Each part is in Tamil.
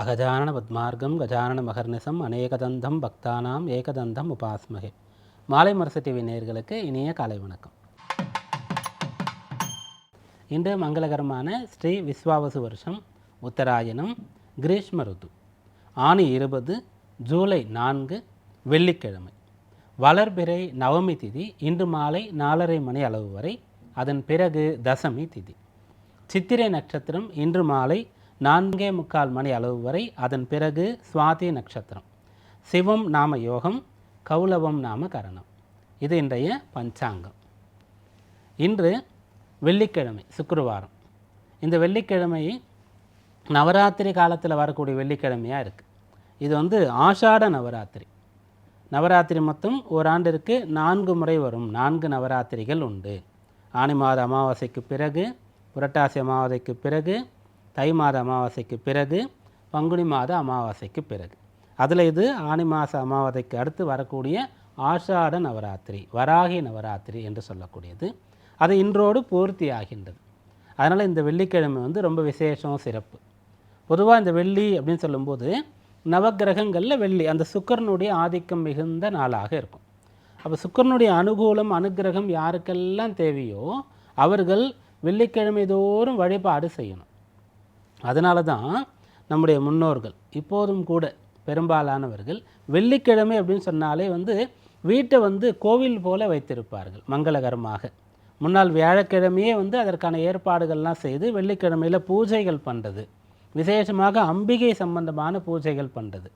அகஜானன பத்மார்க்கம் கஜானன மகர்நிசம் அநேகதந்தம் பக்தானாம் ஏகதந்தம் உபாஸ்மகே. மாலை மரசு டிவி நேயர்களுக்கு இனிய காலை வணக்கம். இன்று மங்களகரமான ஸ்ரீ விஸ்வாவசு வருஷம் உத்தராயணம் கிரீஷ்ம ருது. ஆணி இருபது ஜூலை நான்கு வெள்ளிக்கிழமை. வளர்பிறை நவமி திதி இன்று மாலை நாலரை மணி அளவு வரை அதன் பிறகு தசமி திதி. சித்திரை நட்சத்திரம் இன்று மாலை நான்கே முக்கால் மணி அளவு வரை அதன் பிறகு சுவாதி நட்சத்திரம். சிவம் நாம யோகம் கௌலவம் நாம கரணம். இது இன்றைய பஞ்சாங்கம். இன்று வெள்ளிக்கிழமை சுக்குருவாரம். இந்த வெள்ளிக்கிழமை நவராத்திரி காலத்தில் வரக்கூடிய வெள்ளிக்கிழமையாக இருக்குது இது வந்து ஆஷாட நவராத்திரி. நவராத்திரி மொத்தம் ஓராண்டிற்கு நான்கு முறை வரும். நான்கு நவராத்திரிகள் உண்டு. ஆனி மாத அமாவாசைக்கு பிறகு புரட்டாசி அமாவாசைக்கு பிறகு தை மாத அமாவாசைக்கு பிறகு பங்குனி மாத அமாவாசைக்கு பிறகு. அதில் இது ஆனி மாத அமாவாசைக்கு அடுத்து வரக்கூடிய ஆஷாட நவராத்திரி வராகி நவராத்திரி என்று சொல்லக்கூடியது. அது இன்றோடு பூர்த்தி ஆகின்றது. அதனால் இந்த வெள்ளிக்கிழமை வந்து ரொம்ப விசேஷம் சிறப்பு. பொதுவாக இந்த வெள்ளி அப்படின்னு சொல்லும்போது நவக்கிரகங்களில் வெள்ளி அந்த சுக்கரனுடைய ஆதிக்கம் மிகுந்த நாளாக இருக்கும். அப்போ சுக்கரனுடைய அனுகூலம் அனுக்கிரகம் யாருக்கெல்லாம் தேவையோ அவர்கள் வெள்ளிக்கிழமை தோறும் வழிபாடு செய்யணும். அதனால தான் நம்முடைய முன்னோர்கள் இப்போதும் கூட பெரும்பாலானவர்கள் வெள்ளிக்கிழமை அப்படின்னு சொன்னாலே வந்து வீட்டை வந்து கோவில் போல வைத்திருப்பார்கள் மங்களகரமாக. முன்னாள் வியாழக்கிழமையே வந்து அதற்கான ஏற்பாடுகள்லாம் செய்து வெள்ளிக்கிழமையில் பூஜைகள் பண்ணுறது விசேஷமாக அம்பிகை சம்பந்தமான பூஜைகள் பண்ணுறது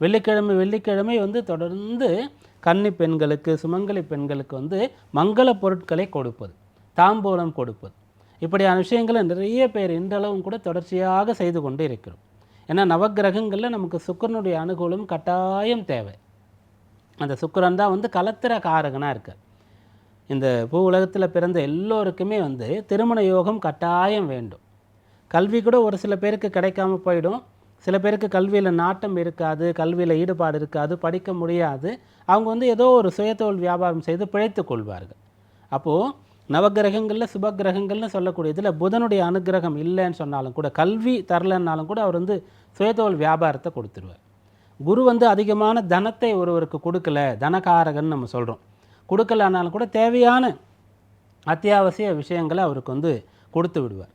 வெள்ளிக்கிழமை வெள்ளிக்கிழமை வந்து தொடர்ந்து கன்னி பெண்களுக்கு சுமங்கலி பெண்களுக்கு வந்து மங்கள பொருட்களை கொடுப்பது தாம்பூலம் கொடுப்பது. இப்படியான விஷயங்களை நிறைய பேர் இன்றளவும் கூட தொடர்ச்சியாக செய்து கொண்டு இருக்கிறோம். ஏன்னா நவக்கிரகங்களில் நமக்கு சுக்கரனுடைய அனுகூலம் கட்டாயம் தேவை. அந்த சுக்கரன் தான் வந்து கலத்திர காரகனாக இருக்கார். இந்த பூ உலகத்தில் பிறந்த எல்லோருக்குமே வந்து திருமண யோகம் கட்டாயம் வேண்டும். கல்வி கூட ஒரு சில பேருக்கு கிடைக்காம போயிடும். சில பேருக்கு கல்வியில் நாட்டம் இருக்காது கல்வியில் ஈடுபாடு இருக்காது படிக்க முடியாது. அவங்க வந்து ஏதோ ஒரு சுயதொழில் வியாபாரம் செய்து பிழைத்து கொள்வார்கள். அப்போது நவக்கிரகங்களில் சுபக்கிரகங்கள்னு சொல்லக்கூடியதில் புதனுடைய அனுக்கிரகம் இல்லைன்னு சொன்னாலும் கூட கல்வி தரலன்னாலும் கூட அவர் வந்து சுயதோல் வியாபாரத்தை கொடுத்துருவார். குரு வந்து அதிகமான தனத்தை ஒருவருக்கு கொடுக்கல தனகாரகன் நம்ம சொல்கிறோம் கொடுக்கலனாலும் கூட தேவையான அத்தியாவசிய விஷயங்களை அவருக்கு வந்து கொடுத்து விடுவார்.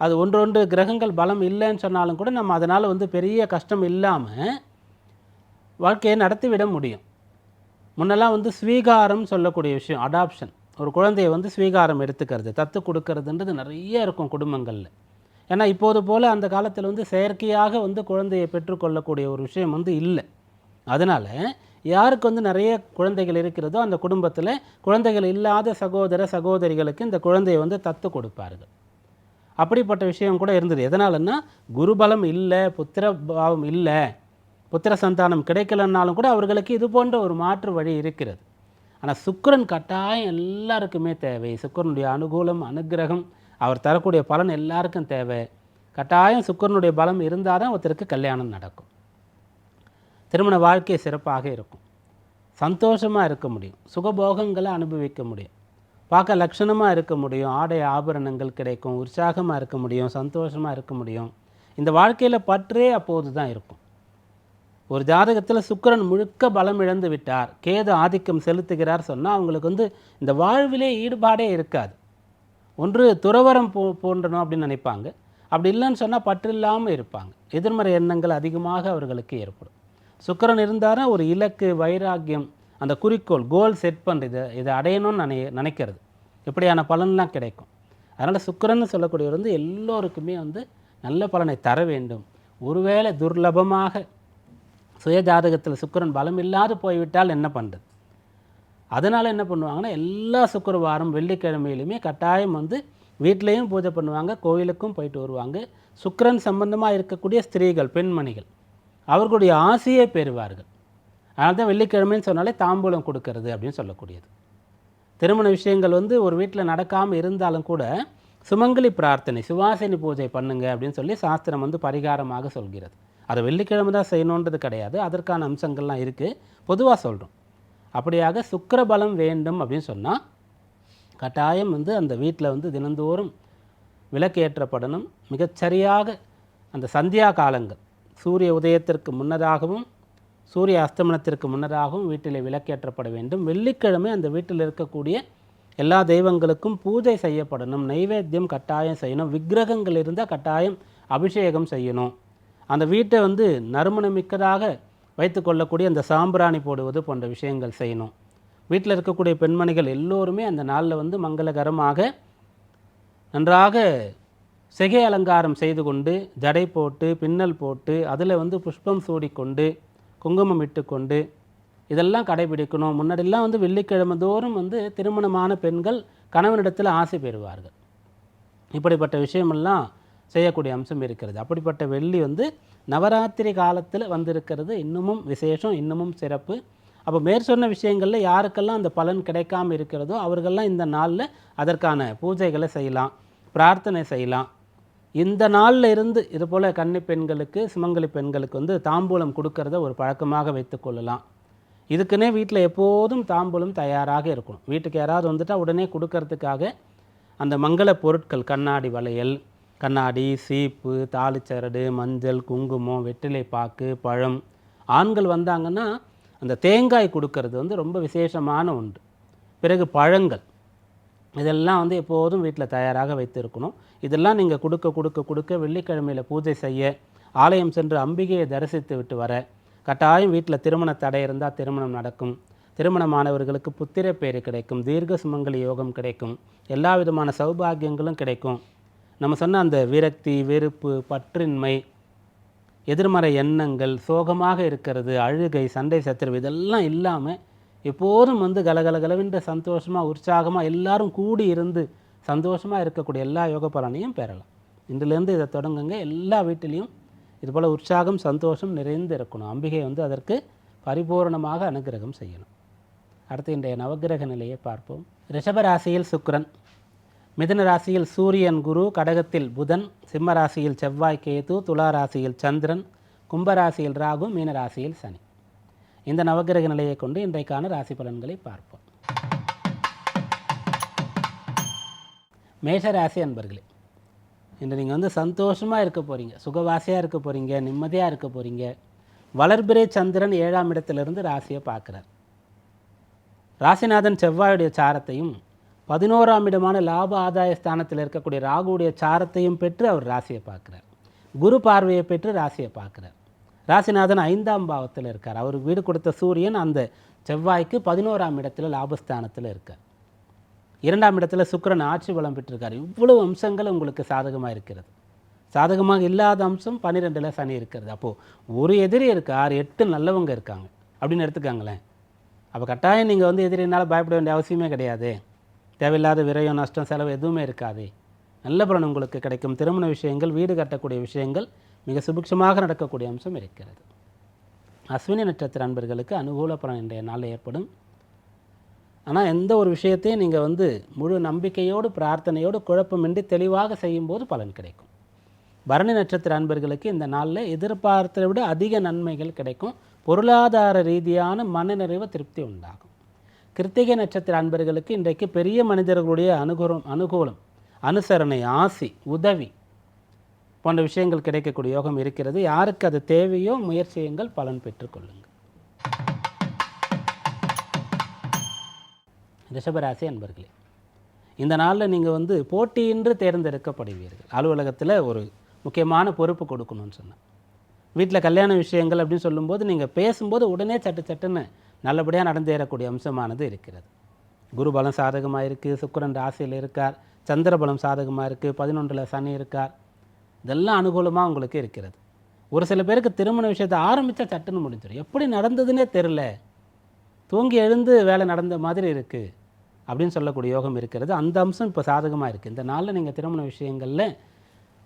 அது ஒன்றொன்று கிரகங்கள் பலம் இல்லைன்னு சொன்னாலும் கூட நம்ம அதனால் வந்து பெரிய கஷ்டம் இல்லாமல் வாழ்க்கையை நடத்திவிட முடியும். முன்னெல்லாம் வந்து ஸ்வீகாரம் சொல்லக்கூடிய விஷயம் அடாப்ஷன் ஒரு குழந்தையை வந்து ஸ்வீகாரம் எடுத்துக்கிறது தத்து கொடுக்கறதுன்றது நிறைய இருக்கும் குடும்பங்களில். ஏன்னா இப்போது போல் அந்த காலத்தில் வந்து செயற்கையாக வந்து குழந்தையை பெற்றுக்கொள்ளக்கூடிய ஒரு விஷயம் வந்து இல்லை. அதனால் யாருக்கு வந்து நிறைய குழந்தைகள் இருக்கிறதோ அந்த குடும்பத்தில் குழந்தைகள் இல்லாத சகோதர சகோதரிகளுக்கு இந்த குழந்தையை வந்து தத்து கொடுப்பார்கள். அப்படிப்பட்ட விஷயம் கூட இருந்தது. எதனாலன்னா குருபலம் இல்லை புத்திர பாவம் இல்லை புத்திர சந்தானம் கிடைக்கலன்னாலும் கூட அவர்களுக்கு இது போன்ற ஒரு மாற்று வழி இருக்கிறது. ஆனால் சுக்கிரன் கட்டாயம் எல்லாருக்குமே தேவை. சுக்கரனுடைய அனுகூலம் அனுக்கிரகம் அவர் தரக்கூடிய பலன் எல்லாருக்கும் தேவை. கட்டாயம் சுக்கரனுடைய பலம் இருந்தால் தான் ஒருத்தருக்கு கல்யாணம் நடக்கும். திருமண வாழ்க்கை சிறப்பாக இருக்கும். சந்தோஷமாக இருக்க முடியும். சுகபோகங்களை அனுபவிக்க முடியும். பார்க்க லட்சணமாக இருக்க முடியும். ஆடை ஆபரணங்கள் கிடைக்கும். உற்சாகமாக இருக்க முடியும். சந்தோஷமாக இருக்க முடியும். இந்த வாழ்க்கையில் பற்றே அப்போது தான் இருக்கும். ஒரு ஜாதகத்தில் சுக்கிரன் முழுக்க பலம் இழந்து விட்டார். கேது ஆதிக்கம் செலுத்துகிறார் சொன்னால் அவங்களுக்கு வந்து இந்த வாழ்விலே ஈடுபாடே இருக்காது. ஒன்று துறவரம் போ போன்றணும் அப்படின்னு நினைப்பாங்க. அப்படி இல்லைன்னு சொன்னால் பற்று இல்லாமல் இருப்பாங்க. எதிர்மறை எண்ணங்கள் அதிகமாக அவர்களுக்கு ஏற்படும். சுக்கரன் இருந்தாலும் ஒரு இலக்கு வைராக்கியம் அந்த குறிக்கோள் கோல் செட் பண்ணுறது இதை அடையணும்னு நினை நினைக்கிறது. இப்படியான பலன்லாம் கிடைக்கும். அதனால் சுக்கிரன்னு சொல்லக்கூடியவர் வந்து எல்லோருக்குமே வந்து நல்ல பலனை தர வேண்டும். ஒருவேளை துர்லபமாக சுய ஜாதகத்தில் சுக்கிரன் பலம் இல்லாது போய்விட்டால் என்ன பண்ணுறது அதனால் என்ன பண்ணுவாங்கன்னா எல்லா சுக்கரவாரம் வெள்ளிக்கிழமையிலுமே கட்டாயம் வந்து வீட்லேயும் பூஜை பண்ணுவாங்க கோவிலுக்கும் போயிட்டு வருவாங்க. சுக்கரன் சம்பந்தமாக இருக்கக்கூடிய ஸ்திரீகள் பெண்மணிகள் அவர்களுடைய ஆசையை பெறுவார்கள். அதனால தான் வெள்ளிக்கிழமைன்னு சொன்னாலே தாம்பூலம் கொடுக்கறது அப்படின்னு சொல்லக்கூடியது. திருமண விஷயங்கள் வந்து ஒரு வீட்டில் நடக்காமல் இருந்தாலும் கூட சுமங்கலி பிரார்த்தனை சுவாசினி பூஜை பண்ணுங்க அப்படின்னு சொல்லி சாஸ்திரம் வந்து பரிகாரமாக சொல்கிறது. அதை வெள்ளிக்கிழமை தான் செய்யணுன்றது கிடையாது. அதற்கான அம்சங்கள்லாம் இருக்குது பொதுவாக சொல்கிறோம் அப்படியாக சுக்கரபலம் வேண்டும் அப்படின்னு சொன்னால் கட்டாயம் வந்து அந்த வீட்டில் வந்து தினந்தோறும் விளக்கேற்றப்படணும். மிகச்சரியாக அந்த சந்தியா காலங்கள் சூரிய உதயத்திற்கு முன்னதாகவும் சூரிய அஸ்தமனத்திற்கு முன்னதாகவும் வீட்டில் விளக்கேற்றப்பட வேண்டும். வெள்ளிக்கிழமை அந்த வீட்டில் இருக்கக்கூடிய எல்லா தெய்வங்களுக்கும் பூஜை செய்யப்படணும். நைவேத்தியம் கட்டாயம் செய்யணும். விக்கிரகங்கள் இருந்தால் கட்டாயம் அபிஷேகம் செய்யணும். அந்த வீட்டை வந்து நறுமணமிக்கதாக வைத்துக்கொள்ளக்கூடிய அந்த சாம்பிராணி போடுவது போன்ற விஷயங்கள் செய்யணும். வீட்டில் இருக்கக்கூடிய பெண்மணிகள் எல்லோருமே அந்த நாளில் வந்து மங்களகரமாக நன்றாக செகை அலங்காரம் செய்து கொண்டு ஜடை போட்டு பின்னல் போட்டு அதில் வந்து புஷ்பம் சூடிக்கொண்டு குங்குமம் இட்டுக்கொண்டு இதெல்லாம் கடைபிடிக்கணும். முன்னாடிலாம் வந்து வெள்ளிக்கிழமை தோறும் வந்து திருமணமான பெண்கள் கணவனிடத்தில் ஆசை பெறுவார்கள். இப்படிப்பட்ட விஷயமெல்லாம் செய்யக்கூடிய அம்சம் இருக்கிறது. அப்படிப்பட்ட வெள்ளி வந்து நவராத்திரி காலத்தில் வந்திருக்கிறது. இன்னமும் விசேஷம் இன்னமும் சிறப்பு. அப்போ மேற் சொன்ன விஷயங்களில் யாருக்கெல்லாம் அந்த பலன் கிடைக்காம இருக்கிறதோ அவர்கள்லாம் இந்த நாளில் அதற்கான பூஜைகளை செய்யலாம் பிரார்த்தனை செய்யலாம். இந்த நாளில் இருந்து இது போல் கன்னி பெண்களுக்கு சுமங்கலி பெண்களுக்கு வந்து தாம்பூலம் கொடுக்கறத ஒரு பழக்கமாக வைத்துக்கொள்ளலாம் இதுக்குன்னே வீட்டில் எப்போதும் தாம்பூலம் தயாராக இருக்கணும். வீட்டுக்கு யாராவது வந்துட்டால் உடனே கொடுக்கறதுக்காக அந்த மங்கள பொருட்கள் கண்ணாடி வளையல் கண்ணாடி சீப்பு தாளிச்சரடு மஞ்சள் குங்குமம் வெற்றிலை பாக்கு பழம். ஆண்கள் வந்தாங்கன்னா அந்த தேங்காய் கொடுக்கறது வந்து ரொம்ப விசேஷமான ஒன்று. பிறகு பழங்கள். இதெல்லாம் வந்து எப்போதும் வீட்டில் தயாராக வைத்திருக்கணும். இதெல்லாம் நீங்கள் கொடுக்க கொடுக்க கொடுக்க வெள்ளிக்கிழமையில் பூஜை செய்ய ஆலயம் சென்று அம்பிகையை தரிசித்து விட்டு வர கட்டாயம் வீட்டில் திருமண தடை இருந்தால் திருமணம் நடக்கும். திருமணமானவர்களுக்கு புத்திர பேறு கிடைக்கும் தீர்க்க சுமங்கலி யோகம் கிடைக்கும் எல்லா விதமான சௌபாகியங்களும் கிடைக்கும். நம்ம சொன்ன அந்த விரக்தி வெறுப்பு பற்றின்மை எதிர்மறை எண்ணங்கள் சோகமாக இருக்கிறது அழுகை சண்டை சச்சரவு இதெல்லாம் இல்லாமல் எப்போதும் வந்து கலகலகலவென்ற சந்தோஷமாக உற்சாகமாக எல்லாரும் கூடி இருந்து சந்தோஷமாக இருக்கக்கூடிய எல்லா யோக பலனையும் பெறலாம். இன்றிலேருந்து இதை தொடங்குங்க. எல்லா வீட்டிலையும் இதுபோல் உற்சாகம் சந்தோஷம் நிறைந்து இருக்கணும். அம்பிகை வந்து அதற்கு பரிபூரணமாக அனுகிரகம் செய்யணும். அடுத்து இன்றைய நவக்கிரக நிலையை பார்ப்போம். ரிஷபராசியில் சுக்ரன் மிதுன ராசியில் சூரியன் குரு கடகத்தில் புதன் சிம்ம ராசியில் செவ்வாய் கேது துலா ராசியில் சந்திரன் கும்பராசியில் ராகு மீன ராசியில் சனி. இந்த நவக்கிரக நிலையை கொண்டு இன்றைக்கான ராசி பலன்களை பார்ப்போம். மேஷ ராசி அன்பர்களே இன்று நீங்கள் வந்து சந்தோஷமாக இருக்க போகிறீங்க சுகவாசியாக இருக்க போகிறீங்க நிம்மதியாக இருக்க போகிறீங்க வளர்பிறை சந்திரன் ஏழாம் இடத்திலிருந்து ராசியை பார்க்குறார். ராசிநாதன் செவ்வாயுடைய சாரத்தையும் பதினோராம் இடமான லாப ஆதாய ஸ்தானத்தில் இருக்கக்கூடிய ராகுவுடைய சாரத்தையும் பெற்று அவர் ராசியை பார்க்குறார். குரு பார்வையை பெற்று ராசியை பார்க்குறார். ராசிநாதன் ஐந்தாம் பாவத்தில் இருக்கார். அவர் வீடு கொடுத்த சூரியன் அந்த செவ்வாய்க்கு பதினோராம் இடத்துல லாபஸ்தானத்தில் இருக்கார். இரண்டாம் இடத்துல சுக்கிரன் ஆட்சி பலம் பெற்றிருக்கார். இவ்வளவு அம்சங்கள் உங்களுக்கு சாதகமாக இருக்கிறது. சாதகமாக இல்லாத அம்சம் பன்னிரெண்டில் சனி இருக்கிறது. அப்போது ஒரு எதிரி இருக்கார் எட்டு நல்லவங்க இருக்காங்க. அப்படின்னு எடுத்துக்காங்களேன். அப்போ கட்டாயம் நீங்கள் வந்து எதிரினால் பயப்பட வேண்டிய அவசியமே கிடையாது. தேவையில்லாத விரயம் நஷ்டம் செலவு எதுவுமே இருக்காது. நல்ல பலன் உங்களுக்கு கிடைக்கும். திருமண விஷயங்கள் வீடு கட்டக்கூடிய விஷயங்கள் மிக சுபிக்ஷமாக நடக்கக்கூடிய அம்சம் இருக்கிறது. அஸ்வினி நட்சத்திர அன்பர்களுக்கு அனுகூல பலன் இன்றைய நாளில் ஏற்படும். ஆனால் எந்த ஒரு விஷயத்தையும் நீங்கள் வந்து முழு நம்பிக்கையோடு பிரார்த்தனையோடு குழப்பமின்றி தெளிவாக செய்யும்போது பலன் கிடைக்கும். பரணி நட்சத்திர அன்பர்களுக்கு இந்த நாளில் எதிர்பார்த்ததை விட அதிக நன்மைகள் கிடைக்கும். பொருளாதார ரீதியான மனநிறைவு திருப்தி உண்டாகும். கிருத்திகை நட்சத்திர அன்பர்களுக்கு இன்றைக்கு பெரிய மனிதர்களுடைய அனுகூலம் அனுகூலம் அனுசரணை ஆசி உதவி போன்ற விஷயங்கள் கிடைக்கக்கூடிய யோகம் இருக்கிறது. யாருக்கு அது தேவையோ முயற்சியுங்கள் பலன் பெற்றுக்கொள்ளுங்கள் ரிஷபராசி அன்பர்களே இந்த நாளில் நீங்கள் வந்து போட்டியின்றி தேர்ந்தெடுக்கப்படுவீர்கள். அலுவலகத்தில் ஒரு முக்கியமான பொறுப்பு கொடுக்கணும்னு சொன்னேன். வீட்டில் கல்யாண விஷயங்கள் அப்படின்னு சொல்லும்போது நீங்கள் பேசும்போது உடனே சட்டு சட்டுன்னு நல்லபடியாக நடந்தேறக்கூடிய அம்சமானது இருக்கிறது. குருபலம் சாதகமாக இருக்குது சுக்கரன் ராசியில் இருக்கார் சந்திரபலம் சாதகமாக இருக்குது பதினொன்றில் சனி இருக்கார். இதெல்லாம் அனுகூலமாக உங்களுக்கு இருக்கிறது. ஒரு சில பேருக்கு திருமண விஷயத்தை ஆரம்பித்தா சட்டுன்னு முடிஞ்சிடும். எப்படி நடந்ததுன்னே தெரில தூங்கி எழுந்து வேலை நடந்த மாதிரி இருக்குது அப்படின்னு சொல்லக்கூடிய யோகம் இருக்கிறது. அந்த அம்சம் இப்போ சாதகமாக இருக்குது இந்த நாளில் நீங்கள் திருமண விஷயங்களில்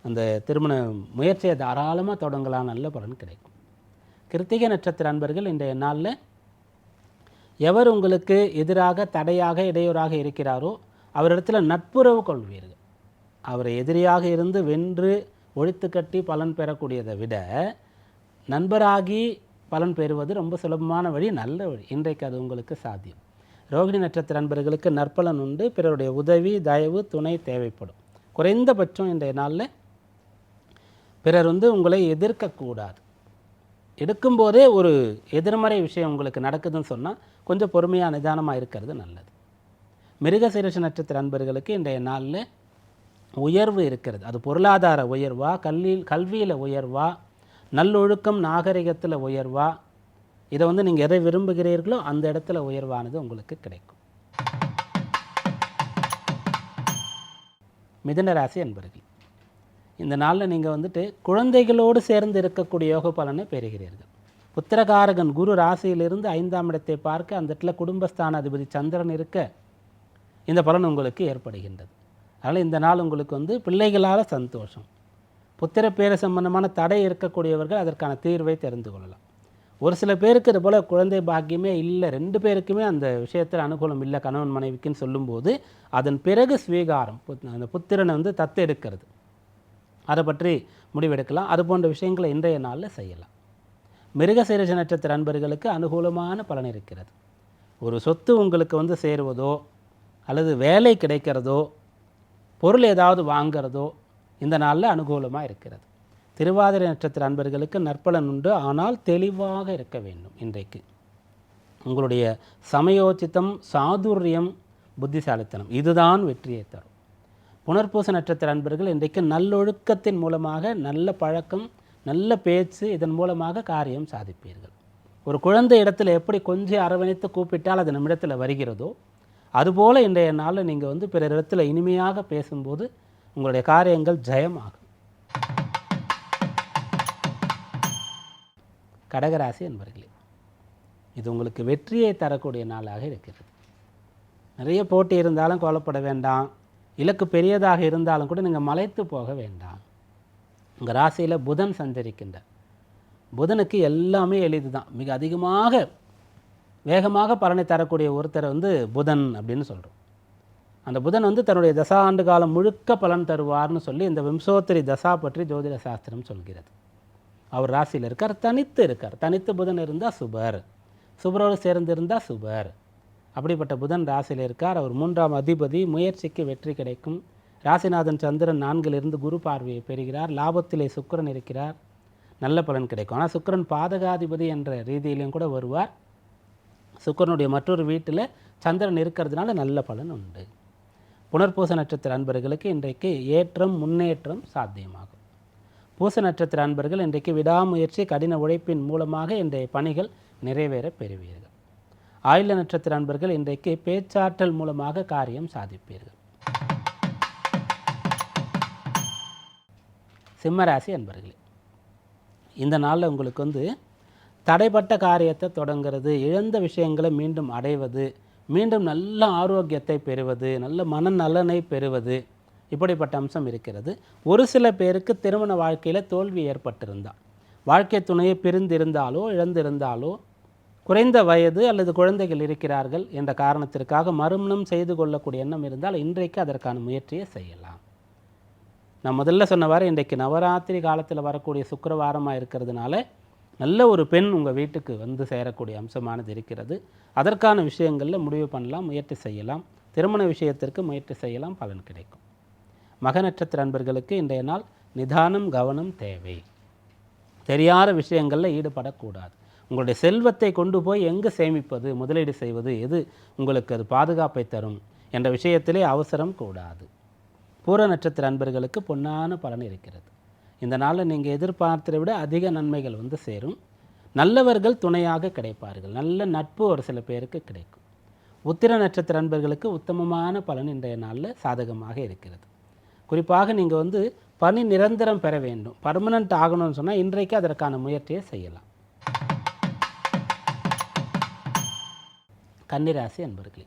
அந்த திருமண முயற்சியை தாராளமாக தொடங்கலாம். நல்ல பலன் கிடைக்கும். கிருத்திகை நட்சத்திர அன்பர்கள் இன்றைய நாளில் எவர் உங்களுக்கு எதிராக தடையாக இடையூறாக இருக்கிறாரோ அவரிடத்தில் நட்புறவு கொள்வீர்கள். அவரை எதிரியாக இருந்து வென்று ஒழித்து கட்டி பலன் பெறக்கூடியதை விட நண்பராகி பலன் பெறுவது ரொம்ப சுலபமான வழி நல்ல வழி. இன்றைக்கு அது உங்களுக்கு சாத்தியம். ரோகிணி நட்சத்திர நண்பர்களுக்கு நற்பலன் உண்டு பிறருடைய உதவி தயவு துணை தேவைப்படும். குறைந்தபட்சம் இன்றைய நாளில் பிறர் வந்து உங்களை எதிர்க்கக்கூடாது. எடுக்கும்போதே ஒரு எதிர்மறை விஷயம் உங்களுக்கு நடக்குதுன்னு சொன்னால் கொஞ்சம் பொறுமையாக நிதானமாக இருக்கிறது நல்லது. மிருகசீரஷ நட்சத்திர அன்பர்களுக்கு இன்றைய நாளில் உயர்வு இருக்கிறது. அது பொருளாதார உயர்வா கல்வி கல்வியில் உயர்வா நல்லொழுக்கம் நாகரிகத்தில் உயர்வா இதை வந்து நீங்கள் எதை விரும்புகிறீர்களோ அந்த இடத்துல உயர்வானது உங்களுக்கு கிடைக்கும். மிதுன ராசி அன்பர்கள் இந்த நாளில் நீங்கள் வந்துட்டு குழந்தைகளோடு சேர்ந்து இருக்கக்கூடிய யோக பலனை பெறுகிறீர்கள். புத்திரகாரகன் குரு ராசியிலிருந்து ஐந்தாம் இடத்தை பார்க்க அந்த இடத்துல குடும்பஸ்தான அதிபதி சந்திரன் இருக்க இந்த பலன் உங்களுக்கு ஏற்படுகின்றது. அதனால் இந்த நாள் உங்களுக்கு வந்து பிள்ளைகளால் சந்தோஷம். புத்திர பேர சம்பந்தமான தடை இருக்கக்கூடியவர்கள் அதற்கான தீர்வை தெரிந்து கொள்ளலாம். ஒரு சில பேருக்கு இது போல் குழந்தை பாக்கியமே இல்லை ரெண்டு பேருக்குமே அந்த விஷயத்தில் அனுகூலம் இல்லை கணவன் மனைவிக்குன்னு சொல்லும்போது அதன் பிறகு ஸ்வீகாரம் புத்- அந்த புத்திரனை வந்து தத்தெடுக்கிறது. அதை பற்றி முடிவெடுக்கலாம். அது போன்ற விஷயங்களை இன்றைய நாளில் செய்யலாம். மிருகசீரஜ நட்சத்திர அன்பர்களுக்கு அனுகூலமான பலன் இருக்கிறது. ஒரு சொத்து உங்களுக்கு வந்து சேருவதோ அல்லது வேலை கிடைக்கிறதோ பொருள் ஏதாவது வாங்கிறதோ இந்த நாளில் அனுகூலமாக இருக்கிறது. திருவாதிரை நட்சத்திர அன்பர்களுக்கு நற்பலன் உண்டு. ஆனால் தெளிவாக இருக்க வேண்டும் இன்றைக்கு. உங்களுடைய சமயோச்சித்தம் சாதுரியம் புத்திசாலித்தனம் இதுதான் வெற்றியை தரும். புனர்பூச நட்சத்திர அன்பர்கள் இன்றைக்கு நல்லொழுக்கத்தின் மூலமாக நல்ல பழக்கம் நல்ல பேச்சு இதன் மூலமாக காரியம் சாதிப்பீர்கள். ஒரு குழந்தை இடத்துல எப்படி கொஞ்சம் அரவணைத்து கூப்பிட்டால் அது நம்மிடத்தில் வருகிறதோ அதுபோல் இன்றைய நாளில் நீங்கள் வந்து பிறர் இடத்துல இனிமையாக பேசும்போது உங்களுடைய காரியங்கள் ஜெயமாகும். கடகராசி என்பர்களே இது உங்களுக்கு வெற்றியை தரக்கூடிய நாளாக இருக்கிறது. நிறைய போட்டி இருந்தாலும் கோலப்பட வேண்டாம். இலக்கு பெரியதாக இருந்தாலும் கூட நீங்கள் மலைத்து போக வேண்டாம். உங்கள் ராசியில் புதன் சஞ்சரிக்கின்றார். புதனுக்கு எல்லாமே எளிது தான் மிக அதிகமாக வேகமாக பலனை தரக்கூடிய ஒருத்தரை வந்து புதன் அப்படின்னு சொல்கிறோம் அந்த புதன் வந்து தன்னுடைய தசா ஆண்டு காலம் முழுக்க பலன் தருவார்னு சொல்லி இந்த விம்சோத்திரி தசா பற்றி ஜோதிட சாஸ்திரம் சொல்கிறது. அவர் ராசியில் இருக்கார் தனித்து இருக்கார். தனித்து புதன் இருந்தால் சுபர். சுபரோடு சேர்ந்து இருந்தால் சுபர். அப்படிப்பட்ட புதன் ராசியில் இருக்கார். அவர் மூன்றாம் அதிபதி முயற்சிக்கு வெற்றி கிடைக்கும். ராசிநாதன் சந்திரன் நான்கிலிருந்து குரு பார்வையை பெறுகிறார். லாபத்திலே சுக்கிரன் இருக்கிறார். நல்ல பலன் கிடைக்கும். ஆனால் சுக்கிரன் பாதகாதிபதி என்ற ரீதியிலையும் கூட வருவார். சுக்கிரனுடைய மற்றொரு வீட்டில் சந்திரன் இருக்கிறதுனால நல்ல பலன் உண்டு. புனர்பூச நட்சத்திர அன்பர்களுக்கு இன்றைக்கு ஏற்றம் முன்னேற்றம் சாத்தியமாகும். பூச நட்சத்திர அன்பர்கள் இன்றைக்கு விடாமுயற்சி கடின உழைப்பின் மூலமாக இன்றைய பணிகள் நிறைவேற பெறுவீர்கள். ஆயுள நட்சத்திர அன்பர்கள் இன்றைக்கு பேச்சாற்றல் மூலமாக காரியம் சாதிப்பீர்கள். சிம்மராசி அன்பர்களே இந்த நாளில் உங்களுக்கு வந்து தடைப்பட்ட காரியத்தை தொடங்குறது இழந்த விஷயங்களை மீண்டும் அடைவது மீண்டும் நல்ல ஆரோக்கியத்தை பெறுவது நல்ல மனநலனை பெறுவது இப்படிப்பட்ட அம்சம் இருக்கிறது. ஒரு சில பேருக்கு திருமண வாழ்க்கையில் தோல்வி ஏற்பட்டிருந்தால் வாழ்க்கை துணையை பிரிந்திருந்தாலோ இழந்திருந்தாலோ குறைந்த வயது அல்லது குழந்தைகள் இருக்கிறார்கள் என்ற காரணத்திற்காக மறுமணம் செய்து கொள்ளக்கூடிய எண்ணம் இருந்தால் இன்றைக்கு அதற்கான முயற்சியை செய்யலாம். நான் முதல்ல சொன்னவாறு இன்றைக்கு நவராத்திரி காலத்தில் வரக்கூடிய சுக்கிரவாரமாக இருக்கிறதுனால நல்ல ஒரு பெண் உங்கள் வீட்டுக்கு வந்து சேரக்கூடிய அம்சமானது இருக்கிறது. அதற்கான விஷயங்களில் முடிவு பண்ணலாம் முயற்சி செய்யலாம். திருமண விஷயத்திற்கு முயற்சி செய்யலாம் பலன் கிடைக்கும். மக நட்சத்திர அன்பர்களுக்கு இன்றைய நாள் நிதானம் கவனம் தேவை. தெரியாத விஷயங்களில் ஈடுபடக்கூடாது. உங்களுடைய செல்வத்தை கொண்டு போய் எங்கே சேமிப்பது முதலீடு செய்வது எது உங்களுக்கு அது பாதுகாப்பை தரும் என்ற விஷயத்திலே அவசரம் கூடாது. பூர நட்சத்திர அன்பர்களுக்கு பொன்னான பலன் இருக்கிறது. இந்த நாளில் நீங்கள் எதிர்பார்த்ததை விட அதிக நன்மைகள் வந்து சேரும். நல்லவர்கள் துணையாக கிடைப்பார்கள். நல்ல நட்பு ஒரு சில பேருக்கு கிடைக்கும். உத்திர நட்சத்திர அன்பர்களுக்கு உத்தமமான பலன் இன்றைய நாளில் சாதகமாக இருக்கிறது. குறிப்பாக நீங்கள் வந்து பணி நிரந்தரம் பெற வேண்டும். பர்மனண்ட் ஆகணும்னு சொன்னால் இன்றைக்கு அதற்கான முயற்சியை செய்யலாம். கன்னிராசி அன்பர்களே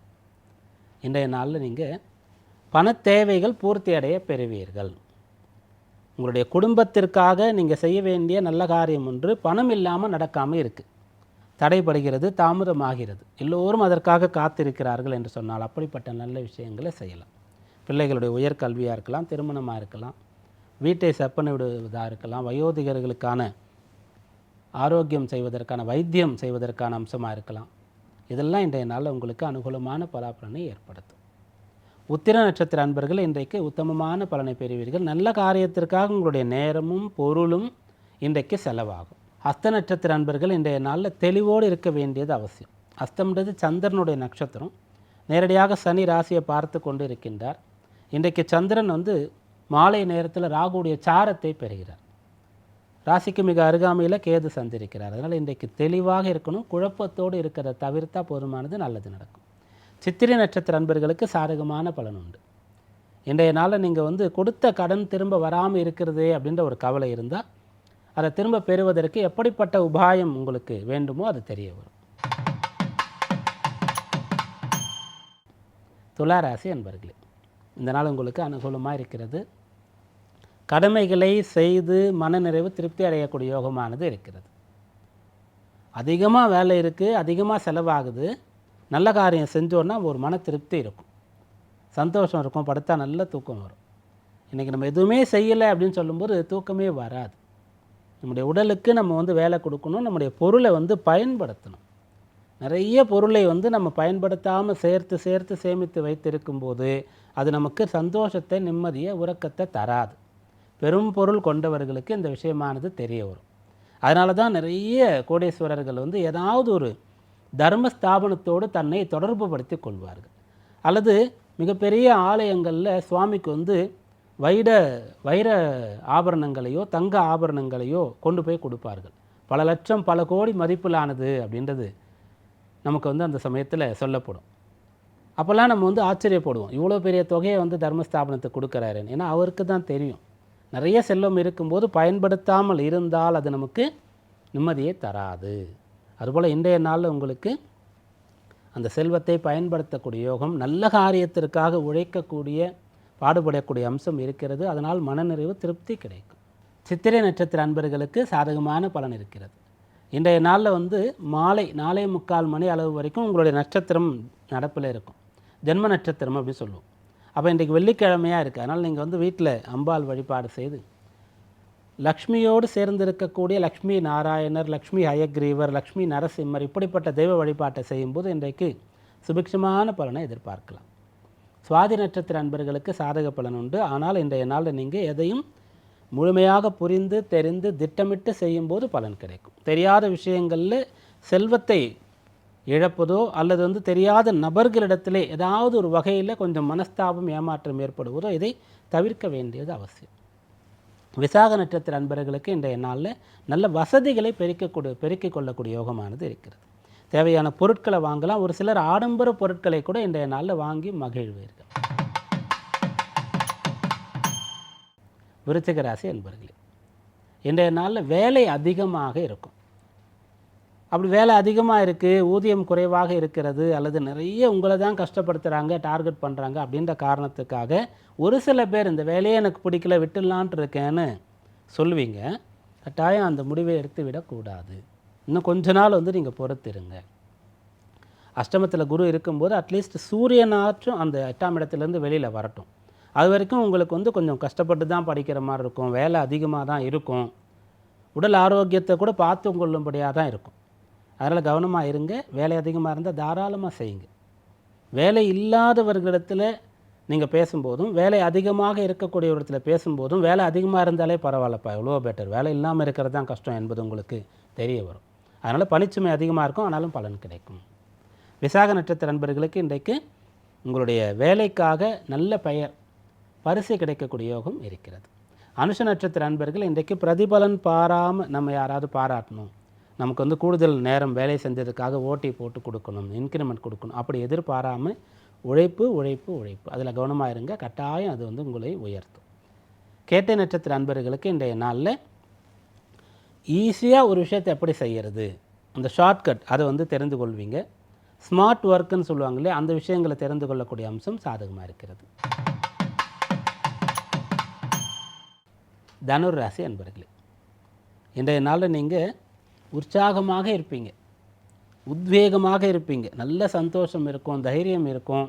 இன்றைய நாளில் நீங்கள் பண தேவைகள் பூர்த்தி அடைய பெறுவீர்கள். உங்களுடைய குடும்பத்திற்காக நீங்கள் செய்ய வேண்டிய நல்ல காரியம் ஒன்று பணம் இல்லாமல் நடக்காமல் இருக்குது தடைபடுகிறது தாமதமாகிறது. எல்லோரும் அதற்காக காத்திருக்கிறார்கள் என்று சொன்னால் அப்படிப்பட்ட நல்ல விஷயங்களை செய்யலாம். பிள்ளைகளுடைய உயர்கல்வியாக இருக்கலாம் திருமணமாக இருக்கலாம் வீட்டை செப்பனை விடுவதாக இருக்கலாம் வயோதிகர்களுக்கான ஆரோக்கியம் செய்வதற்கான வைத்தியம் செய்வதற்கான அம்சமாக இருக்கலாம். இதெல்லாம் இன்றைய நாளில் உங்களுக்கு அனுகூலமான பலாபலனை ஏற்படுத்தும். உத்திர நட்சத்திர அன்பர்கள் இன்றைக்கு உத்தமமான பலனை பெறுவீர்கள். நல்ல காரியத்திற்காக உங்களுடைய நேரமும் பொருளும் இன்றைக்கு செலவாகும். அஸ்த நட்சத்திர அன்பர்கள் இன்றைய நாளில் தெளிவோடு இருக்க வேண்டியது அவசியம். அஸ்தம்ன்றது சந்திரனுடைய நட்சத்திரம். நேரடியாக சனி ராசியை பார்த்து கொண்டு இருக்கின்றார். இன்றைக்கு சந்திரன் வந்து மாலை நேரத்தில் ராகுடைய சாரத்தை பெறுகிறார். ராசிக்கு மிக அருகாமையில் கேது சந்திருக்கிறார். அதனால் இன்றைக்கு தெளிவாக இருக்கணும். குழப்பத்தோடு இருக்கிறத தவிர்த்தா போதுமானது நல்லது நடக்கும். சித்திரை நட்சத்திர அன்பர்களுக்கு சாதகமான பலன் உண்டு. இன்றைய நாளில் நீங்கள் வந்து கொடுத்த கடன் திரும்ப வராமல் இருக்கிறதே அப்படின்ற ஒரு கவலை இருந்தால் அதை திரும்ப பெறுவதற்கு எப்படிப்பட்ட உபாயம் உங்களுக்கு வேண்டுமோ அது தெரிய வரும். துளாராசி அன்பர்களே இந்த நாள் உங்களுக்கு அனுகூலமாக இருக்கிறது. கடமைகளை செய்து மனநிறைவு திருப்தி அடையக்கூடிய யோகமானது இருக்கிறது. அதிகமாக வேலை இருக்குது அதிகமாக செலவாகுது நல்ல காரியம் செஞ்சோன்னா ஒரு மன திருப்தி இருக்கும். சந்தோஷம் இருக்கும் படுத்தா நல்ல தூக்கம் வரும். இன்றைக்கி நம்ம எதுவுமே செய்யலை அப்படின்னு சொல்லும்போது தூக்கமே வராது. நம்முடைய உடலுக்கு நம்ம வந்து வேலை கொடுக்கணும் நம்முடைய பொருளை வந்து பயன்படுத்தணும். நிறைய பொருளை வந்து நம்ம பயன்படுத்தாமல் சேர்த்து சேர்த்து சேமித்து வைத்திருக்கும் போது அது நமக்கு சந்தோஷத்தை நிம்மதியை உறக்கத்தை தராது. பெரும் பொருள் கொண்டவர்களுக்கு இந்த விஷயமானது தெரிய வரும். அதனால தான் நிறைய கோடீஸ்வரர்கள் வந்து ஏதாவது ஒரு தர்ம ஸ்தாபனத்தோடு தன்னை தொடர்பு படுத்தி கொள்வார்கள். அல்லது மிகப்பெரிய ஆலயங்களில் சுவாமிக்கு வந்து வைர வைர ஆபரணங்களையோ தங்க ஆபரணங்களையோ கொண்டு போய் கொடுப்பார்கள். பல லட்சம் பல கோடி மதிப்பிலானது அப்படின்றது நமக்கு வந்து அந்த சமயத்தில் சொல்லப்படும். அப்போல்லாம் நம்ம வந்து ஆச்சரியப்படுவோம். இவ்வளோ பெரிய தொகையை வந்து தர்மஸ்தாபனத்துக்கு கொடுக்குறாருன்னு. ஏன்னா அவருக்கு தான் தெரியும். நிறைய செல்வம் இருக்கும்போது பயன்படுத்தாமல் இருந்தால் அது நமக்கு நிம்மதியை தராது. அதுபோல் இன்றைய நாளில் உங்களுக்கு அந்த செல்வத்தை பயன்படுத்தக்கூடிய யோகம் நல்ல காரியத்திற்காக உழைக்கக்கூடிய பாடுபடக்கூடிய அம்சம் இருக்கிறது. அதனால் மனநிறைவு திருப்தி கிடைக்கும். சித்திரை நட்சத்திர அன்பர்களுக்கு சாதகமான பலன் இருக்கிறது. இன்றைய நாளில் வந்து மாலை நாலே முக்கால் மணி அளவு வரைக்கும் உங்களுடைய நட்சத்திரம் நடப்பில் இருக்கும். ஜென்ம நட்சத்திரம் அப்படின்னு சொல்லுவோம். அப்போ இன்றைக்கு வெள்ளிக்கிழமையாக இருக்குது அதனால் நீங்கள் வந்து வீட்டில் அம்பாள் வழிபாடு செய்து லக்ஷ்மியோடு சேர்ந்திருக்கக்கூடிய லக்ஷ்மி நாராயணர் லக்ஷ்மி ஹயக்ரீவர் லக்ஷ்மி நரசிம்மர் இப்படிப்பட்ட தெய்வ வழிபாட்டை செய்யும்போது இன்றைக்கு சுபிக்ஷமான பலனை எதிர்பார்க்கலாம். சுவாதி நட்சத்திர அன்பர்களுக்கு சாதக பலன் உண்டு. ஆனால் இன்றைய நாளில் நீங்கள் எதையும் முழுமையாக புரிந்து தெரிந்து திட்டமிட்டு செய்யும்போது பலன் கிடைக்கும். தெரியாத விஷயங்களில் செல்வத்தை இழப்பதோ அல்லது வந்து தெரியாத நபர்களிடத்திலே ஏதாவது ஒரு வகையில் கொஞ்சம் மனஸ்தாபம் ஏமாற்றம் ஏற்படுவதோ இதை தவிர்க்க வேண்டியது அவசியம். விசாக நட்சத்திர அன்பர்களுக்கு இன்றைய நாளில் நல்ல வசதிகளை பெருக்கக்கூடிய பெருக்கிக் கொள்ளக்கூடிய யோகமானது இருக்கிறது. தேவையான பொருட்களை வாங்கலாம். ஒரு சிலர் ஆடம்பர பொருட்களை கூட இன்றைய நாளில் வாங்கி மகிழ்வீர்கள். விருச்சிக ராசி அன்பர்களே இன்றைய நாளில் வேலை அதிகமாக இருக்கும். அப்படி வேலை அதிகமாக இருக்குது ஊதியம் குறைவாக இருக்கிறது அல்லது நிறைய உங்களை தான் கஷ்டப்படுத்துகிறாங்க டார்கெட் பண்ணுறாங்க அப்படின்ற காரணத்துக்காக ஒரு சில பேர் இந்த வேலையை எனக்கு பிடிக்கல விட்டுடலான்ட்டு இருக்கேன்னு சொல்லுவீங்க. கட்டாயம் அந்த முடிவை எடுத்து விடக்கூடாது. இன்னும் கொஞ்ச நாள் வந்து நீங்கள் பொறுத்திருங்க. அஷ்டமத்தில் குரு இருக்கும்போது அட்லீஸ்ட் சூரியனாச்சும் அந்த எட்டாம் இடத்துலேருந்து வெளியில் வரட்டும். அது வரைக்கும் உங்களுக்கு வந்து கொஞ்சம் கஷ்டப்பட்டு தான் படிக்கிற மாதிரி இருக்கும் வேலை அதிகமாக தான் இருக்கும். உடல் ஆரோக்கியத்தை கூட பார்த்து கொள்ளும்படியாக தான் இருக்கும். அதனால் கவனமாக இருங்க. வேலை அதிகமாக இருந்தால் தாராளமாக செய்யுங்க. வேலை இல்லாதவர்களிடத்தில் நீங்கள் பேசும்போதும் வேலை அதிகமாக இருக்கக்கூடிய இடத்துல பேசும்போதும் வேலை அதிகமாக இருந்தாலே பரவாயில்லப்பா எவ்வளோ பெட்டர் வேலை இல்லாமல் இருக்கிறது தான் கஷ்டம் என்பது உங்களுக்கு தெரிய வரும். அதனால் பணிச்சுமை அதிகமாக இருக்கும் ஆனாலும் பலன் கிடைக்கும். விசாக நட்சத்திர நண்பர்களுக்கு இன்றைக்கு உங்களுடைய வேலைக்காக நல்ல பெயர் பரிசு கிடைக்கக்கூடிய யோகம் இருக்கிறது. அனுஷ நட்சத்திர அன்பர்கள் இன்றைக்கு பிரதிபலன் பாராமல் நம்ம யாராவது பாராட்டணும். நமக்கு வந்து கூடுதல் நேரம் வேலை செஞ்சதுக்காக ஓட்டி போட்டு கொடுக்கணும் இன்க்ரிமெண்ட் கொடுக்கணும். அப்படி எதிர்பாராமல் உழைப்பு உழைப்பு உழைப்பு. அதில் கவனமாக இருங்க. கட்டாயம் அது வந்து உங்களை உயர்த்தும். கேட்ட நட்சத்திர அன்பர்களுக்கு இன்றைய நாளில் ஈஸியாக ஒரு விஷயத்தை எப்படி செய்கிறது அந்த ஷார்ட்கட் அதை வந்து தெரிந்து கொள்வீங்க. ஸ்மார்ட் ஒர்க்குன்னு சொல்லுவாங்களே அந்த விஷயங்களை தெரிந்து கொள்ளக்கூடிய அம்சம் சாதகமாக இருக்கிறது. தனுர் ராசி அன்பர்களே இன்றைய நாளில் நீங்கள் உற்சாகமாக இருப்பீங்க. உத்வேகமாக இருப்பீங்க. நல்ல சந்தோஷம் இருக்கும் தைரியம் இருக்கும்.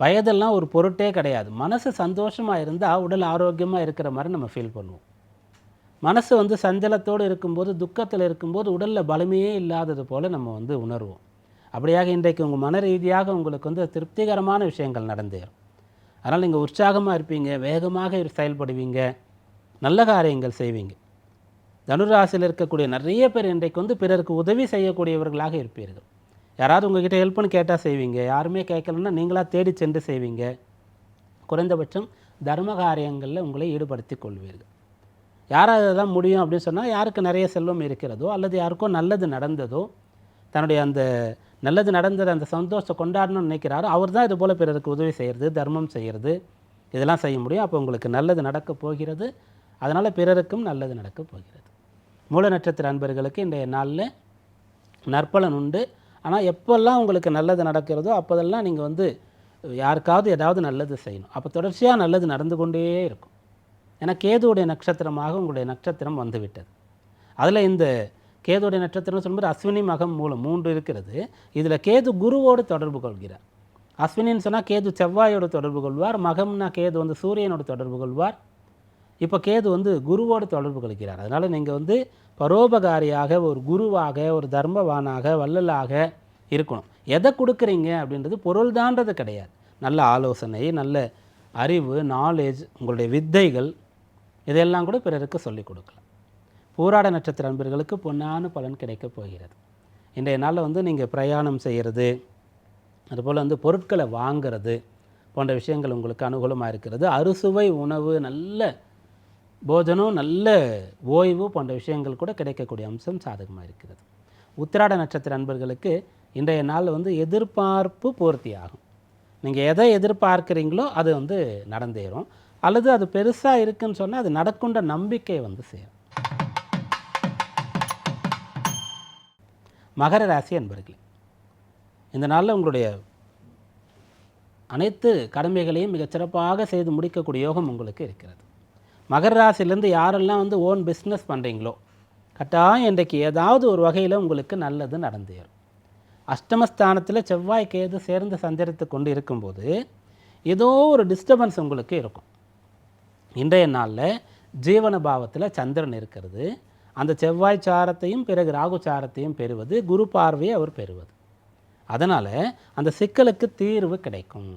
வயதெல்லாம் ஒரு பொருட்டே கிடையாது. மனசு சந்தோஷமாக இருந்தால் உடல் ஆரோக்கியமாக இருக்கிற மாதிரி நம்ம ஃபீல் பண்ணுவோம். மனசு வந்து சஞ்சலத்தோடு இருக்கும்போது துக்கத்தில் இருக்கும்போது உடலில் பலமையே இல்லாதது போல் நம்ம வந்து உணர்வோம். அப்படியாக இன்றைக்கு உங்கள் மன ரீதியாக உங்களுக்கு வந்து திருப்திகரமான விஷயங்கள் நடந்தேறும் அதனால் நீங்கள் உற்சாகமாக இருப்பீங்க வேகமாக செயல்படுவீங்க நல்ல காரியங்கள் செய்வீங்க. தனுராசியில் இருக்கக்கூடிய நிறைய பேர் இன்றைக்கு வந்து பிறருக்கு உதவி செய்யக்கூடியவர்களாக இருப்பீர்கள். யாராவது உங்ககிட்ட ஹெல்ப்னு கேட்டால் செய்வீங்க. யாருமே கேட்கலன்னா நீங்களாக தேடி சென்று செய்வீங்க. குறைந்தபட்சம் தர்ம காரியங்களில் உங்களை ஈடுபடுத்தி கொள்வீர்கள். யாராவது தான் முடியும் அப்படின்னு சொன்னால் யாருக்கு நிறைய செல்வம் இருக்கிறதோ அல்லது யாருக்கோ நல்லது நடந்ததோ தன்னுடைய அந்த நல்லது நடந்தது அந்த சந்தோஷத்தை கொண்டாடணும்னு நினைக்கிறாரோ அவர் தான் இது போல் பிறருக்கு உதவி செய்கிறது தர்மம் செய்கிறது இதெல்லாம் செய்ய முடியும். அப்போ உங்களுக்கு நல்லது நடக்கப் போகிறது. அதனால் பிறருக்கும் நல்லது நடக்கப் போகிறது. மூல நட்சத்திர அன்பர்களுக்கு இன்றைய நாளில் நற்பலன் உண்டு. ஆனால் எப்போல்லாம் உங்களுக்கு நல்லது நடக்கிறதோ அப்போதெல்லாம் நீங்கள் வந்து யாருக்காவது ஏதாவது நல்லது செய்யணும். அப்போ தொடர்ச்சியாக நல்லது நடந்து கொண்டே இருக்கும். ஏன்னா கேதுவுடைய நட்சத்திரமாக உங்களுடைய நட்சத்திரம் வந்துவிட்டது. அதில் இந்த கேதுடைய நட்சத்திரம்னு சொல்லும்போது அஸ்வினி மகம் மூலம் மூன்று இருக்கிறது. இதில் கேது குருவோடு தொடர்பு கொள்கிறார். அஸ்வினின்னு சொன்னால் கேது செவ்வாயோடு தொடர்பு கொள்வார். மகம்னா கேது வந்து சூரியனோடு தொடர்பு கொள்வார். இப்போ கேது வந்து குருவோடு தொடர்பு கொள்கிறார். அதனால் நீங்கள் வந்து பரோபகாரியாக ஒரு குருவாக ஒரு தர்மவானாக வள்ளலாக இருக்கணும். எதை கொடுக்குறீங்க அப்படின்றது பொருள்தான்றது கிடையாது. நல்ல ஆலோசனை நல்ல அறிவு நாலேஜ் உங்களுடைய வித்தைகள் இதெல்லாம் கூட பிறருக்கு சொல்லிக் கொடுக்கலாம். பூராட நட்சத்திர அன்பர்களுக்கு பொன்னான பலன் கிடைக்கப் போகிறது. இன்றைய நாளில் வந்து நீங்கள் பிரயாணம் செய்கிறது அதுபோல் வந்து பொருட்களை வாங்கிறது போன்ற விஷயங்கள் உங்களுக்கு அனுகூலமாக இருக்கிறது. அறுசுவை உணவு நல்ல போஜனம் நல்ல ஓய்வு போன்ற விஷயங்கள் கூட கிடைக்கக்கூடிய அம்சம் சாதகமாக இருக்கிறது. உத்திராட நட்சத்திர அன்பர்களுக்கு இன்றைய நாள் வந்து எதிர்பார்ப்பு பூர்த்தி ஆகும் நீங்கள் எதை எதிர்பார்க்குறீங்களோ அது வந்து நடந்தேறும். அல்லது அது பெருசாக இருக்குன்னு சொன்னால் அது நடக்குன்ற நம்பிக்கை வந்து சேரும். மகர ராசி அன்பர்களே இந்த நாளில் உங்களுடைய அனைத்து கடமைகளையும் மிகச்சிறப்பாக செய்து முடிக்கக்கூடிய யோகம் உங்களுக்கு இருக்கிறது. மகர ராசிலேருந்து யாரெல்லாம் வந்து ஓன் பிஸ்னஸ் பண்ணுறீங்களோ கட்டாயம் இன்றைக்கு ஏதாவது ஒரு வகையில் உங்களுக்கு நல்லது நடந்தேறும். அஷ்டமஸ்தானத்தில் செவ்வாய் கேது சேர்ந்து சஞ்சரித்து கொண்டு இருக்கும்போது ஏதோ ஒரு டிஸ்டர்பன்ஸ் உங்களுக்கு இருக்கும். இன்றைய நாளில் ஜீவன பாவத்தில் சந்திரன் இருக்கிறது. அந்த செவ்வாய் சாரத்தையும் பிறகு ராகு சாரத்தையும் பெறுவது குரு பார்வையை அவர் பெறுவது. அதனால் அந்த சிக்கலுக்கு தீர்வு கிடைக்கும்.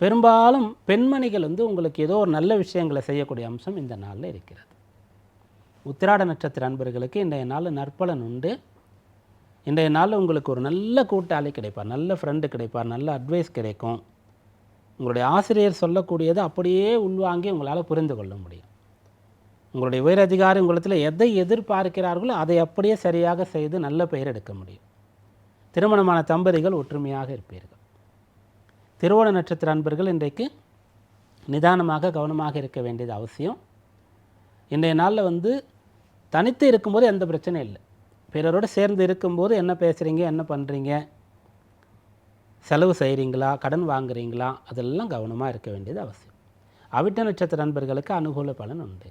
பெரும்பாலும் பெண்மணிகள் வந்து உங்களுக்கு ஏதோ ஒரு நல்ல விஷயங்களை செய்யக்கூடிய அம்சம் இந்த நாளில் இருக்கிறது. உத்திராட நட்சத்திர அன்பர்களுக்கு இன்றைய நாள் நற்பலன் உண்டு. இன்றைய நாளில் உங்களுக்கு ஒரு நல்ல கூட்டாளி கிடைப்பார் நல்ல ஃப்ரெண்டு கிடைப்பார் நல்ல அட்வைஸ் கிடைக்கும். உங்களுடைய ஆசிரியர் சொல்லக்கூடியதை அப்படியே உள்வாங்கி உங்களால் புரிந்து கொள்ள முடியும். உங்களுடைய உயரதிகாரி உங்களிடத்தில் எதை எதிர்பார்க்கிறார்களோ அதை அப்படியே சரியாக செய்து நல்ல பெயர் எடுக்க முடியும். திருமணமான தம்பதிகள் ஒற்றுமையாக இருப்பீர்கள். திருவோண நட்சத்திர அன்பர்கள் இன்றைக்கு நிதானமாக கவனமாக இருக்க வேண்டியது அவசியம். இன்றைய நாளில் வந்து தனித்து இருக்கும்போது எந்த பிரச்சனையும் இல்லை. பிறரோடு சேர்ந்து இருக்கும்போது என்ன பேசுகிறீங்க என்ன பண்ணுறீங்க செலவு செய்கிறீங்களா கடன் வாங்குறீங்களா அதெல்லாம் கவனமாக இருக்க வேண்டியது அவசியம். அவிட்ட நட்சத்திர நண்பர்களுக்கு அனுகூல பலன் உண்டு.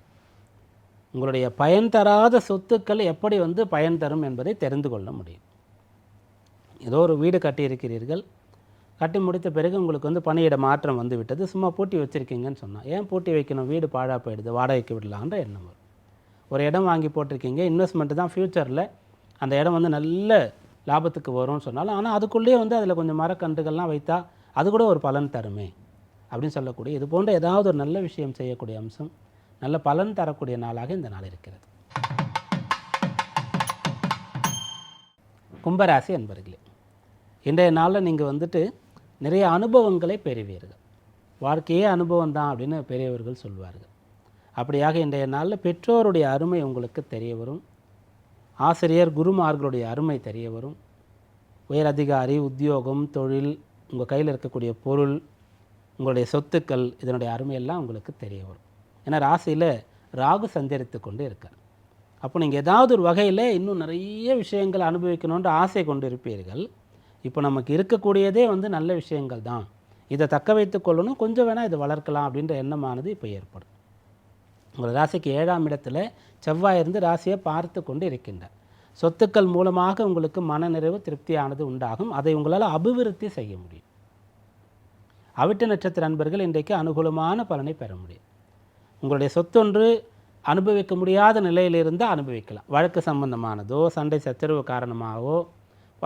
உங்களுடைய பயன் தராத சொத்துக்கள் எப்படி வந்து பயன் தரும் என்பதை தெரிந்து கொள்ள முடியும். ஏதோ ஒரு வீடு கட்டியிருக்கிறீர்கள். கட்டி முடித்த பிறகு உங்களுக்கு வந்து பணியிட மாற்றம் வந்து விட்டது சும்மா பூட்டி வச்சுருக்கீங்கன்னு சொன்னால் ஏன் பூட்டி வைக்கணும்? வீடு பாழாக போயிடுது வாடகைக்கு விடலான்ற எண்ணம் வரும். ஒரு இடம் வாங்கி போட்டிருக்கீங்க இன்வெஸ்ட்மெண்ட்டு தான் ஃப்யூச்சரில் அந்த இடம் வந்து நல்ல லாபத்துக்கு வரும்னு சொன்னாலும் ஆனால் அதுக்குள்ளேயே வந்து அதில் கொஞ்சம் மரக்கன்றுகள்லாம் வைத்தா அது கூட ஒரு பலன் தருமே அப்படின்னு சொல்லக்கூடிய இது போன்ற ஏதாவது ஒரு நல்ல விஷயம் செய்யக்கூடிய அம்சம் நல்ல பலன் தரக்கூடிய நாளாக இந்த நாள் இருக்கிறது. கும்பராசி அன்பர்களே இன்றைய நாளில் நீங்கள் வந்துட்டு நிறைய அனுபவங்களை பெறுவீர்கள். வாழ்க்கையே அனுபவம் தான் அப்படின்னு பெரியவர்கள் சொல்வார்கள். அப்படியாக இன்றைய நாளில் பெற்றோருடைய அருமை உங்களுக்கு தெரிய வரும். ஆசிரியர் குருமார்களுடைய அருமை தெரிய வரும். உயர் அதிகாரி உத்தியோகம் தொழில் உங்கள் கையில் இருக்கக்கூடிய பொருள் உங்களுடைய சொத்துக்கள் இதனுடைய அருமையெல்லாம் உங்களுக்கு தெரிய வரும். ஏன்னா ராசியில் ராகு சஞ்சரித்து கொண்டு இருக்கார். அப்போ நீங்கள் ஏதாவது ஒரு வகையில் இன்னும் நிறைய விஷயங்கள் அனுபவிக்கணுன்ற ஆசை கொண்டு இருப்பீர்கள் இப்போ நமக்கு இருக்கக்கூடியதே வந்து நல்ல விஷயங்கள் தான் இதை தக்க வைத்து கொள்ளணும் கொஞ்சம் வேணால் இதை வளர்க்கலாம் அப்படின்ற எண்ணமானது இப்போ ஏற்படும் உங்கள் ராசிக்கு ஏழாம் இடத்துல செவ்வாய் இருந்து ராசியை பார்த்து கொண்டு இருக்கின்றார். சொத்துக்கள் மூலமாக உங்களுக்கு மனநிறைவு திருப்தியானது உண்டாகும். அதை உங்களால் அபிவிருத்தி செய்ய முடியும். அவிட்ட நட்சத்திர அன்பர்கள் இன்றைக்கு அனுகூலமான பலனை பெற முடியும். உங்களுடைய சொத்தொன்று அனுபவிக்க முடியாத நிலையில் இருந்தால் அனுபவிக்கலாம். வழக்கு சம்பந்தமானதோ சண்டை சச்சரவு காரணமாகவோ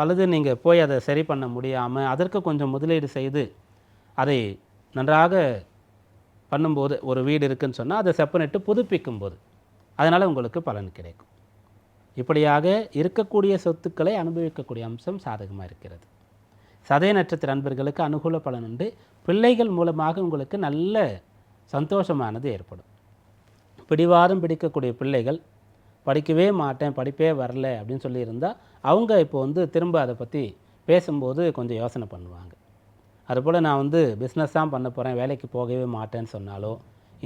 அல்லது நீங்கள் போய் அதை சரி பண்ண முடியாமல் அதற்கு கொஞ்சம் முதலீடு செய்து அதை நன்றாக பண்ணும்போது ஒரு வீடு இருக்குன்னு சொன்னால் அதை செப்பனிட்டு புதுப்பிக்கும் போது அதனால் உங்களுக்கு பலன் கிடைக்கும். இப்படியாக இருக்கக்கூடிய சொத்துக்களை அனுபவிக்கக்கூடிய அம்சம் சாதகமாக இருக்கிறது. சதய நட்சத்திர அன்பர்களுக்கு அனுகூல பலன் உண்டு. பிள்ளைகள் மூலமாக உங்களுக்கு நல்ல சந்தோஷமானது ஏற்படும். பிடிவாதம் பிடிக்கக்கூடிய பிள்ளைகள் படிக்கவே மாட்டேன் படிப்பே வரல அப்படின்னு சொல்லியிருந்தால் அவங்க இப்போ வந்து திரும்ப அதை பற்றி பேசும்போது கொஞ்சம் யோசனை பண்ணுவாங்க. அதுபோல் நான் வந்து பிஸ்னஸ் தான் பண்ண போகிறேன் வேலைக்கு போகவே மாட்டேன்னு சொன்னாலோ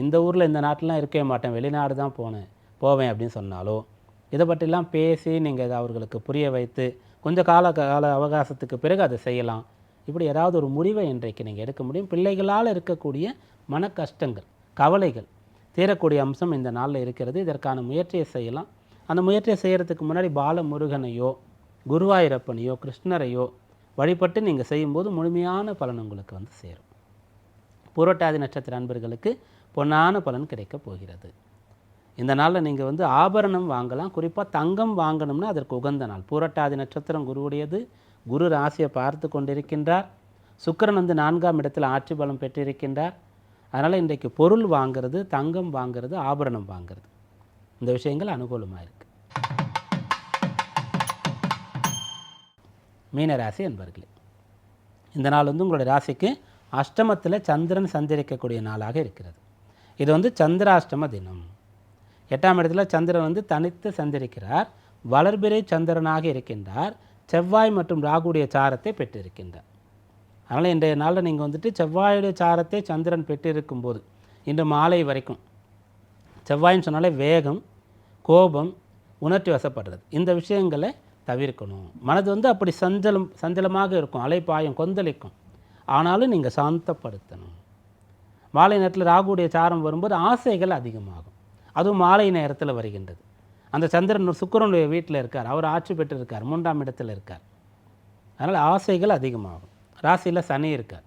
இந்த ஊரில் இந்த நாட்டிலாம் இருக்கவே மாட்டேன் வெளிநாடு தான் போனேன் போவேன் அப்படின்னு சொன்னாலோ இதை பற்றிலாம் பேசி நீங்கள் இதை அவர்களுக்கு புரிய வைத்து கொஞ்சம் கால கால அவகாசத்துக்கு பிறகு அதை செய்யலாம். இப்படி ஏதாவது ஒரு முடிவை இன்றைக்கு நீங்கள் எடுக்க முடியும். பிள்ளைகளால் இருக்கக்கூடிய மன கஷ்டங்கள் கவலைகள் தீரக்கூடிய அம்சம் இந்த நாளில் இருக்கிறது. இதற்கான முயற்சியை செய்யலாம். அந்த முயற்சியை செய்கிறதுக்கு முன்னாடி பாலமுருகனையோ குருவாயூரப்பனையோ கிருஷ்ணரையோ வழிபட்டு நீங்கள் செய்யும்போது முழுமையான பலன் உங்களுக்கு வந்து சேரும். புரட்டாதி நட்சத்திர அன்பர்களுக்கு பொன்னான பலன் கிடைக்கப் போகிறது. இந்த நாளில் நீங்கள் வந்து ஆபரணம் வாங்கலாம். குறிப்பாக தங்கம் வாங்கணும்னா அதற்கு உகந்த நாள். பூரட்டாதி நட்சத்திரம் குருவுடையது. குரு ராசியை பார்த்து கொண்டிருக்கின்றார். சுக்கிரன் வந்து நான்காம் இடத்தில் ஆட்சி பலம் பெற்றிருக்கின்றார். அதனால் இன்றைக்கு பொருள் வாங்குறது தங்கம் வாங்குறது ஆபரணம் வாங்குறது. இந்த விஷயங்கள் அனுகூலமாக இருக்குது மீன ராசி என்பர்களே இந்த நாள் வந்து உங்களுடைய ராசிக்கு அஷ்டமத்தில் சந்திரன் சஞ்சரிக்கக்கூடிய நாளாக இருக்கிறது. இது வந்து சந்திராஷ்டம தினம். எட்டாம் இடத்துல சந்திரன் வந்து தனித்து சஞ்சரிக்கிறார். வளர்பிறை சந்திரனாக இருக்கின்றார். செவ்வாய் மற்றும் ராகுடைய சாரத்தை பெற்றிருக்கின்றார். அதனால் இன்றைய நாளில் நீங்கள் வந்துட்டு செவ்வாயுடைய சாரத்தை சந்திரன் பெற்றிருக்கும் போது இன்று மாலை வரைக்கும். செவ்வாயின்னு சொன்னாலே வேகம் கோபம் உணர்ச்சி வசப்படுறது. இந்த விஷயங்களை தவிர்க்கணும். மனது வந்து அப்படி சஞ்சலம் சஞ்சலமாக இருக்கும். அலைப்பாயம் கொந்தளிக்கும். ஆனாலும் நீங்கள் சாந்தப்படுத்தணும். மாலை நேரத்தில் ராகுடைய சாரம் வரும்போது ஆசைகள் அதிகமாகும். அதுவும் மாலை நேரத்தில் வருகின்றது. அந்த சந்திரன் சுக்கிரனுடைய வீட்டில் இருக்கார். அவர் ஆட்சி பெற்று இருக்கார் மூன்றாம் இடத்தில் இருக்கார். அதனால் ஆசைகள் அதிகமாகும். ராசியில் சனி இருக்கார்.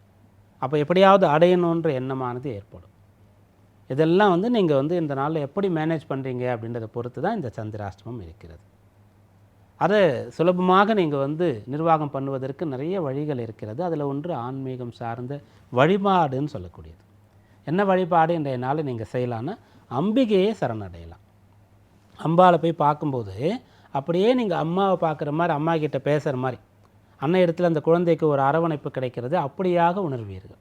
அப்போ எப்படியாவது அடையணுன்ற எண்ணமானது ஏற்படும். இதெல்லாம் வந்து நீங்கள் வந்து இந்த நாளில் எப்படி மேனேஜ் பண்ணுறீங்க அப்படின்றத பொறுத்து தான் இந்த சந்திராஷ்டமம் இருக்கிறது. அதை சுலபமாக நீங்கள் வந்து நிர்வாகம் பண்ணுவதற்கு நிறைய வழிகள் இருக்கிறது. அதில் ஒன்று ஆன்மீகம் சார்ந்த வழிபாடுன்னு சொல்லக்கூடியது. என்ன வழிபாடு இன்றைய நாளில் நீங்கள் செய்யலான்னா அம்பிகையே சரணடையலாம். அம்பாவை போய் பார்க்கும்போது அப்படியே நீங்கள் அம்மாவை பார்க்குற மாதிரி அம்மா கிட்ட பேசுகிற மாதிரி அன்ன இடத்துல அந்த குழந்தைக்கு ஒரு அரவணைப்பு கிடைக்கிறது அப்படியாக உணர்வீர்கள்.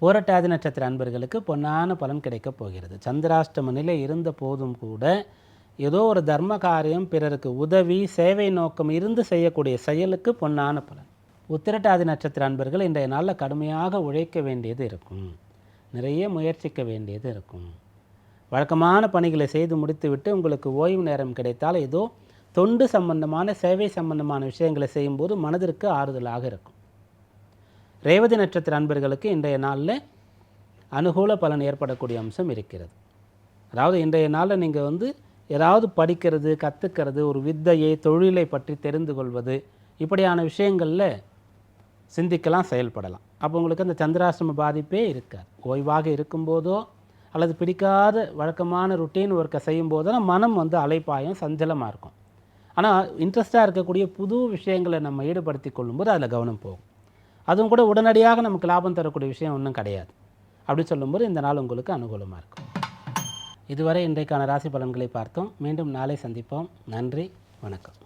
புரட்டாதி நட்சத்திர அன்பர்களுக்கு பொன்னான பலன் கிடைக்கப் போகிறது. சந்திராஷ்டம நிலை இருந்த போதும் கூட ஏதோ ஒரு தர்ம காரியம் பிறருக்கு உதவி சேவை நோக்கம் இருந்து செய்யக்கூடிய செயலுக்கு பொன்னான பலன். உத்திரட்டாதி நட்சத்திர அன்பர்கள் இன்றைய நாளில் கடுமையாக உழைக்க வேண்டியது இருக்கும். நிறைய முயற்சிக்க வேண்டியது இருக்கும். வழக்கமான பணிகளை செய்து முடித்துவிட்டு உங்களுக்கு ஓய்வு நேரம் கிடைத்தால் ஏதோ தொண்டு சம்பந்தமான சேவை சம்பந்தமான விஷயங்களை செய்யும்போது மனதிற்கு ஆறுதலாக இருக்கும். ரேவதி நட்சத்திர அன்பர்களுக்கு இன்றைய நாளில் அனுகூல பலன் ஏற்படக்கூடிய அம்சம் இருக்கிறது. அதாவது இன்றைய நாளில் நீங்கள் வந்து ஏதாவது படிக்கிறது கற்றுக்கிறது ஒரு வித்தையை தொழிலை பற்றி தெரிந்து கொள்வது இப்படியான விஷயங்களில் சிந்திக்கலாம் செயல்படலாம். அப்போ உங்களுக்கு அந்த சந்திராசிரம பாதிப்பே இருக்காது. ஓய்வாக இருக்கும்போதோ அல்லது பிடிக்காத வழக்கமான ருட்டீன் ஒர்க்கை செய்யும் போதெல்லாம் மனம் வந்து அலைப்பாயம் சஞ்சலமாக இருக்கும். ஆனால் இன்ட்ரெஸ்டாக இருக்கக்கூடிய புது விஷயங்களை நம்ம ஈடுபடுத்தி கொள்ளும்போது அதில் கவனம் போகும். அதுவும் கூட உடனடியாக நமக்கு லாபம் தரக்கூடிய விஷயம் ஒன்றும் கிடையாது. அப்படி சொல்லும்போது இந்த நாள் உங்களுக்கு அனுகூலமாக இருக்கும். இதுவரை இன்றைக்கான ராசி பலன்களை பார்த்தோம். மீண்டும் நாளை சந்திப்போம். நன்றி. வணக்கம்.